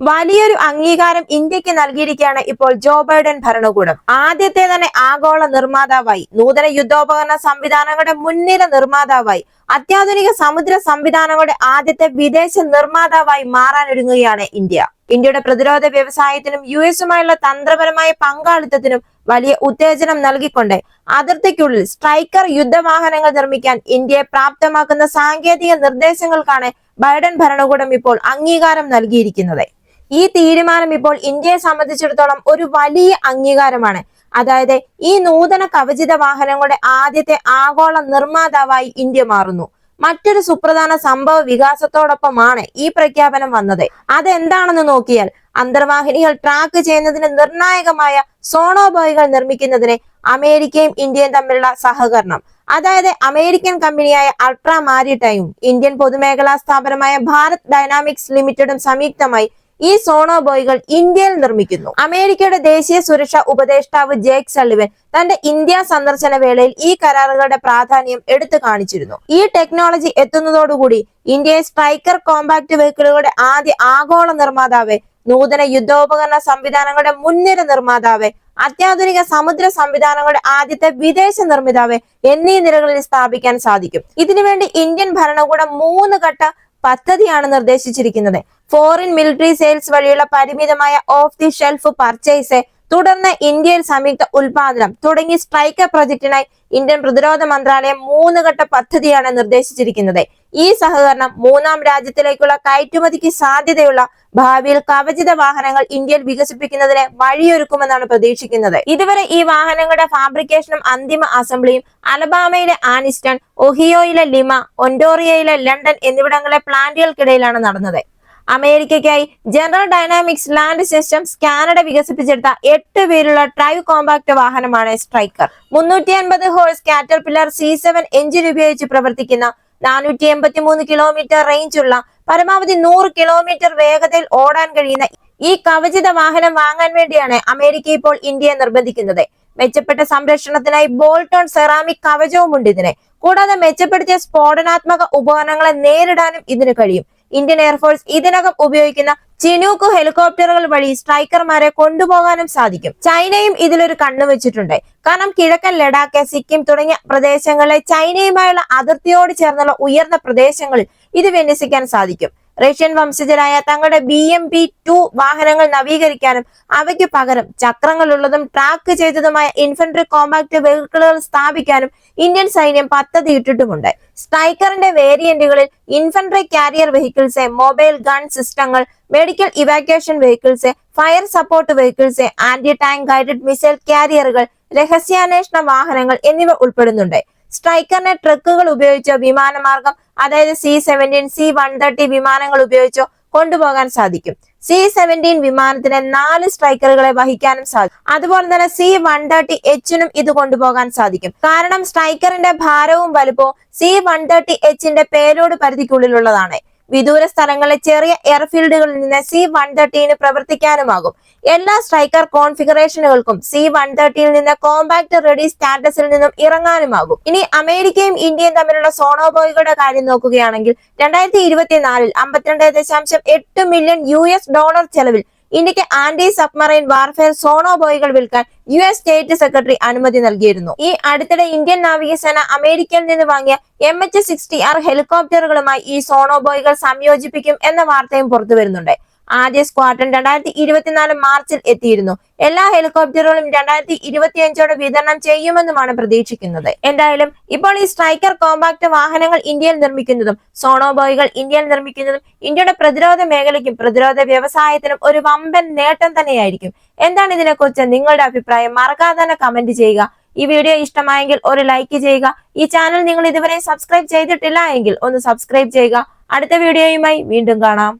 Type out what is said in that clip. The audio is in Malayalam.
വലിയൊരു അംഗീകാരം ഇന്ത്യയ്ക്ക് നൽകിയിരിക്കുകയാണ് ഇപ്പോൾ ജോ ബൈഡൻ ഭരണകൂടം. ആദ്യത്തെ തന്നെ ആഗോള നിർമ്മാതാവായി നൂതന യുദ്ധോപകരണ സംവിധാനങ്ങളുടെ മുൻനിര നിർമ്മാതാവായി അത്യാധുനിക സമുദ്ര സംവിധാനങ്ങളുടെ ആദ്യത്തെ വിദേശ നിർമ്മാതാവായി മാറാനൊരുങ്ങുകയാണ് ഇന്ത്യ. ഇന്ത്യയുടെ പ്രതിരോധ വ്യവസായത്തിനും യു എസുമായുള്ള തന്ത്രപരമായ പങ്കാളിത്തത്തിനും വലിയ ഉത്തേജനം നൽകിക്കൊണ്ട് അതിർത്തിക്കുള്ളിൽ സ്ട്രൈക്കർ യുദ്ധവാഹനങ്ങൾ നിർമ്മിക്കാൻ ഇന്ത്യയെ പ്രാപ്തമാക്കുന്ന സാങ്കേതിക നിർദ്ദേശങ്ങൾക്കാണ് ബൈഡൻ ഭരണകൂടം ഇപ്പോൾ അംഗീകാരം നൽകിയിരിക്കുന്നത്. ഈ തീരുമാനം ഇപ്പോൾ ഇന്ത്യയെ സംബന്ധിച്ചിടത്തോളം ഒരു വലിയ അംഗീകാരമാണ്. അതായത് ഈ നൂതന കവചിത വാഹനങ്ങളുടെ ആദ്യത്തെ ആഗോള നിർമ്മാതാവായി ഇന്ത്യ മാറുന്നു. മറ്റൊരു സുപ്രധാന സംഭവ വികാസത്തോടൊപ്പമാണ് ഈ പ്രഖ്യാപനം വന്നത്. അതെന്താണെന്ന് നോക്കിയാൽ അന്തർവാഹിനികൾ ട്രാക്ക് ചെയ്യുന്നതിന് നിർണായകമായ സോണോബോയികൾ നിർമ്മിക്കുന്നതിന് അമേരിക്കയും ഇന്ത്യയും തമ്മിലുള്ള സഹകരണം. അതായത് അമേരിക്കൻ കമ്പനിയായ അൾട്രാ മാരിടൈം ഇന്ത്യൻ പൊതുമേഖലാ സ്ഥാപനമായ ഭാരത് ഡൈനാമിക്സ് ലിമിറ്റഡും സംയുക്തമായി ഈ സോണോ ബോയ്കൾ ഇന്ത്യയിൽ നിർമ്മിക്കുന്നു. അമേരിക്കയുടെ ദേശീയ സുരക്ഷാ ഉപദേഷ്ടാവ് ജേക്ക് സള്ളിവൻ തന്റെ ഇന്ത്യ സന്ദർശന വേളയിൽ ഈ കരാറുകളുടെ പ്രാധാന്യം എടുത്തു കാണിച്ചിരുന്നു. ഈ ടെക്നോളജി എത്തുന്നതോടുകൂടി ഇന്ത്യയെ സ്ട്രൈക്കർ കോമ്പാക്ട് വെഹിക്കിളുകളുടെ ആദ്യ ആഗോള നിർമ്മാതാവ് നൂതന യുദ്ധോപകരണ സംവിധാനങ്ങളുടെ മുൻനിര നിർമ്മാതാവ് അത്യാധുനിക സമുദ്ര സംവിധാനങ്ങളുടെ ആദ്യത്തെ വിദേശ നിർമ്മിതാവ് എന്നീ നിരകളിൽ സ്ഥാപിക്കാൻ സാധിക്കും. ഇതിനുവേണ്ടി ഇന്ത്യൻ ഭരണകൂടം മൂന്ന് ഘട്ട പദ്ധതിയാണ് നിർദ്ദേശിച്ചിരിക്കുന്നത്. ഫോറിൻ മിലിറ്ററി സെയിൽസ് വഴിയുള്ള പരിമിതമായ ഓഫ് ദി ഷെൽഫ് പർച്ചേസ് തുടർന്ന് ഇന്ത്യയിൽ സംയുക്ത ഉൽപാദനം തുടങ്ങി സ്ട്രൈക്കർ പ്രൊജക്ടിനായി ഇന്ത്യൻ പ്രതിരോധ മന്ത്രാലയം മൂന്ന് ഘട്ട പദ്ധതിയാണ് നിർദ്ദേശിച്ചിരിക്കുന്നത്. ഈ സഹകരണം മൂന്നാം രാജ്യത്തിലേക്കുള്ള കയറ്റുമതിക്ക് സാധ്യതയുള്ള ഭാവിയിൽ കവചിത വാഹനങ്ങൾ ഇന്ത്യയിൽ വികസിപ്പിക്കുന്നതിന് വഴിയൊരുക്കുമെന്നാണ് പ്രതീക്ഷിക്കുന്നത്. ഇതുവരെ ഈ വാഹനങ്ങളുടെ ഫാബ്രിക്കേഷനും അന്തിമ അസംബ്ലിയും അലബാമയിലെ ആനിസ്റ്റൺ ഒഹിയോയിലെ ലിമ ഒൻഡോറിയയിലെ ലണ്ടൻ എന്നിവിടങ്ങളിലെ പ്ലാന്റുകൾക്കിടയിലാണ് നടന്നത്. അമേരിക്കയ്ക്കായി general dynamics land systems Canada വികസിപ്പിച്ചെടുത്ത എട്ട് പേരുള്ള ഡ്രൈവ് കോമ്പാക്ട് വാഹനമാണ് സ്ട്രൈക്കർ. മുന്നൂറ്റി അൻപത് horse caterpillar C seven engine ഉപയോഗിച്ച് പ്രവർത്തിക്കുന്ന നാനൂറ്റി എൺപത്തി മൂന്ന് കിലോമീറ്റർ റേഞ്ചുള്ള പരമാവധി നൂറ് കിലോമീറ്റർ വേഗതയിൽ ഓടാൻ കഴിയുന്ന ഈ കവചിത വാഹനം വാങ്ങാൻ വേണ്ടിയാണ് അമേരിക്ക ഇപ്പോൾ ഇന്ത്യയെ നിർബന്ധിക്കുന്നത്. മെച്ചപ്പെട്ട സംരക്ഷണത്തിനായി ബോൾട്ടോൺ സെറാമിക് കവചവും ഉണ്ട് ഇതിന്. കൂടാതെ മെച്ചപ്പെടുത്തിയ സ്ഫോടനാത്മക ഉപകരണങ്ങളെ നേരിടാനും ഇതിന് കഴിയും. ഇന്ത്യൻ എയർഫോഴ്സ് ഇതിനകം ഉപയോഗിക്കുന്ന ചിനൂക്ക് ഹെലികോപ്റ്ററുകൾ വഴി സ്ട്രൈക്കർമാരെ കൊണ്ടുപോകാനും സാധിക്കും. ചൈനയും ഇതിലൊരു കണ്ണു വെച്ചിട്ടുണ്ട്. കാരണം കിഴക്കൻ ലഡാക്ക് സിക്കിം തുടങ്ങിയ പ്രദേശങ്ങളെ ചൈനയുമായുള്ള അതിർത്തിയോട് ചേർന്നുള്ള ഉയർന്ന പ്രദേശങ്ങളിൽ ഇത് വിന്യസിക്കാൻ സാധിക്കും. റഷ്യൻ വംശജരായ തങ്ങളുടെ ബി എം പി ടു വാഹനങ്ങൾ നവീകരിക്കാനും അവയ്ക്ക് പകരം ചക്രങ്ങളുള്ളതും ട്രാക്ക് ചെയ്തതുമായ ഇൻഫൻട്രി കോമ്പാക്ട് വെഹിക്കിളുകൾ സ്ഥാപിക്കാനും ഇന്ത്യൻ സൈന്യം പദ്ധതിയിട്ടിട്ടുമുണ്ട്. സ്ട്രൈക്കറിന്റെ വേരിയന്റുകളിൽ infantry carrier vehicles mobile gun സിസ്റ്റങ്ങൾ medical evacuation vehicles fire support vehicles anti tank guided missile കാരിയറുകൾ രഹസ്യാന്വേഷണ വാഹനങ്ങൾ എന്നിവ ഉൾപ്പെടുന്നുണ്ട്. സ്ട്രൈക്കറിനെ ട്രക്കുകൾ ഉപയോഗിച്ചോ? വിമാനമാർഗം അതായത് C seventeen C one thirty വിമാനങ്ങൾ ഉപയോഗിച്ചോ? കൊണ്ടുപോകാൻ സാധിക്കും. സി സെവന്റീൻ വിമാനത്തിന് നാല് സ്ട്രൈക്കറുകളെ വഹിക്കാനും സാധിക്കും. അതുപോലെ തന്നെ സി വൺ തേർട്ടി എച്ചിനും ഇത് കൊണ്ടുപോകാൻ സാധിക്കും. കാരണം സ്ട്രൈക്കറിന്റെ ഭാരവും വലുപ്പവും സി വൺ തേർട്ടി എച്ചിന്റെ പേലോഡ് പരിധിക്കുള്ളിലുള്ളതാണ്. വിദൂര സ്ഥലങ്ങളിലെ ചെറിയ എയർഫീൽഡുകളിൽ നിന്ന് സി വൺ തേർട്ടീന് പ്രവർത്തിക്കാനുമാകും. എല്ലാ സ്ട്രൈക്കർ കോൺഫിഗറേഷനുകൾക്കും സി വൺ തേർട്ടിയിൽ നിന്ന് കോമ്പാക്ട് റെഡി സ്റ്റാറ്റസിൽ നിന്നും ഇറങ്ങാനുമാകും. ഇനി അമേരിക്കയും ഇന്ത്യയും തമ്മിലുള്ള സോണോബോയികളുടെ കാര്യം നോക്കുകയാണെങ്കിൽ രണ്ടായിരത്തി ഇരുപത്തിനാലിൽ അമ്പത്തിരണ്ട് ദശാംശം എട്ട് മില്യൺ യു എസ് ഡോളർ ചെലവിൽ ഇന്ത്യയ്ക്ക് ആന്റി സബ്മറൈൻ വാർഫെയർ സോണോ ബോയികൾ വിൽക്കാൻ യു എസ് സ്റ്റേറ്റ് സെക്രട്ടറി അനുമതി നൽകിയിരുന്നു. ഈ അടുത്തിടെ ഇന്ത്യൻ നാവികസേന അമേരിക്കയിൽ നിന്ന് വാങ്ങിയ എം എച്ച് സിക്സ്റ്റി ആർ ഹെലികോപ്റ്ററുകളുമായി ഈ സോണോ ബോയികൾ സംയോജിപ്പിക്കും എന്ന വാർത്തയും പുറത്തു വരുന്നുണ്ട് ആദ്യ സ്ക്വാഡ്രൺ രണ്ടായിരത്തി ഇരുപത്തിനാല് മാർച്ചിൽ എത്തിയിരുന്നു. എല്ലാ ഹെലികോപ്റ്ററുകളും രണ്ടായിരത്തി ഇരുപത്തി അഞ്ചോടെ വിതരണം ചെയ്യുമെന്നുമാണ് പ്രതീക്ഷിക്കുന്നത്. എന്തായാലും ഇപ്പോൾ ഈ സ്ട്രൈക്കർ കോമ്പാക്ട് വാഹനങ്ങൾ ഇന്ത്യയിൽ നിർമ്മിക്കുന്നതും സോണോബോയികൾ ഇന്ത്യയിൽ നിർമ്മിക്കുന്നതും ഇന്ത്യയുടെ പ്രതിരോധ മേഖലയ്ക്കും പ്രതിരോധ വ്യവസായത്തിനും ഒരു വമ്പൻ നേട്ടം തന്നെയായിരിക്കും. എന്താണ് ഇതിനെക്കുറിച്ച് നിങ്ങളുടെ അഭിപ്രായം? മറക്കാതെ തന്നെ കമന്റ് ചെയ്യുക. ഈ വീഡിയോ ഇഷ്ടമായെങ്കിൽ ഒരു ലൈക്ക് ചെയ്യുക. ഈ ചാനൽ നിങ്ങൾ ഇതുവരെ സബ്സ്ക്രൈബ് ചെയ്തിട്ടില്ല എങ്കിൽ ഒന്ന് സബ്സ്ക്രൈബ് ചെയ്യുക. അടുത്ത വീഡിയോയുമായി വീണ്ടും കാണാം.